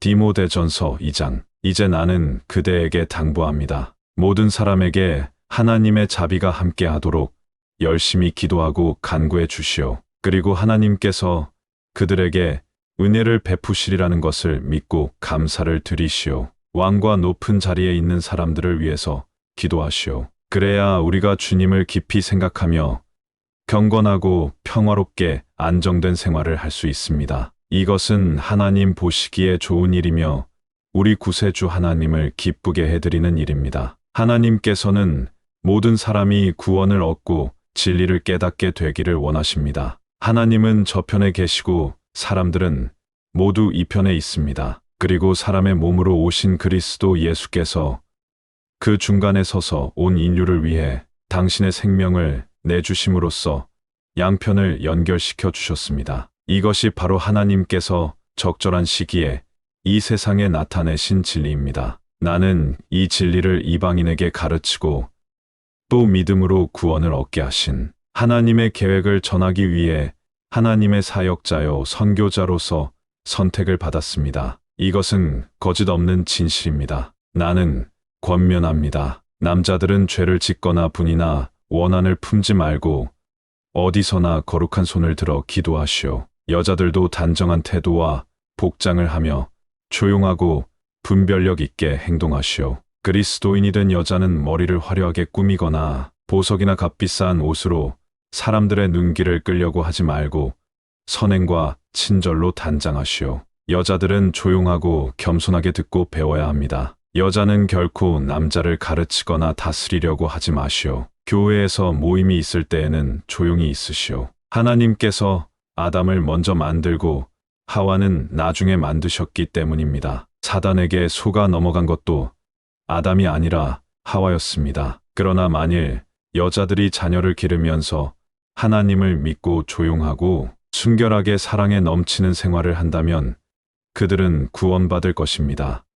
디모데전서 2장 이제 나는 그대에게 당부합니다. 모든 사람에게 하나님의 자비가 함께하도록 열심히 기도하고 간구해 주시오. 그리고 하나님께서 그들에게 은혜를 베푸시리라는 것을 믿고 감사를 드리시오. 왕과 높은 자리에 있는 사람들을 위해서 기도하시오. 그래야 우리가 주님을 깊이 생각하며 경건하고 평화롭게 안정된 생활을 할 수 있습니다. 이것은 하나님 보시기에 좋은 일이며 우리 구세주 하나님을 기쁘게 해드리는 일입니다. 하나님께서는 모든 사람이 구원을 얻고 진리를 깨닫게 되기를 원하십니다. 하나님은 저편에 계시고 사람들은 모두 이편에 있습니다. 그리고 사람의 몸으로 오신 그리스도 예수께서 그 중간에 서서 온 인류를 위해 당신의 생명을 내주심으로써 양편을 연결시켜 주셨습니다. 이것이 바로 하나님께서 적절한 시기에 이 세상에 나타내신 진리입니다. 나는 이 진리를 이방인에게 가르치고 또 믿음으로 구원을 얻게 하신 하나님의 계획을 전하기 위해 하나님의 사역자요 선교자로서 선택을 받았습니다. 이것은 거짓 없는 진실입니다. 나는 권면합니다. 남자들은 죄를 짓거나 분이나 원한을 품지 말고 어디서나 거룩한 손을 들어 기도하시오. 여자들도 단정한 태도와 복장을 하며 조용하고 분별력 있게 행동하시오. 그리스도인이 된 여자는 머리를 화려하게 꾸미거나 보석이나 값비싼 옷으로 사람들의 눈길을 끌려고 하지 말고 선행과 친절로 단장하시오. 여자들은 조용하고 겸손하게 듣고 배워야 합니다. 여자는 결코 남자를 가르치거나 다스리려고 하지 마시오. 교회에서 모임이 있을 때에는 조용히 있으시오. 하나님께서 아담을 먼저 만들고 하와는 나중에 만드셨기 때문입니다. 사단에게 속아 넘어간 것도 아담이 아니라 하와였습니다. 그러나 만일 여자들이 자녀를 기르면서 하나님을 믿고 조용하고 순결하게 사랑에 넘치는 생활을 한다면 그들은 구원받을 것입니다.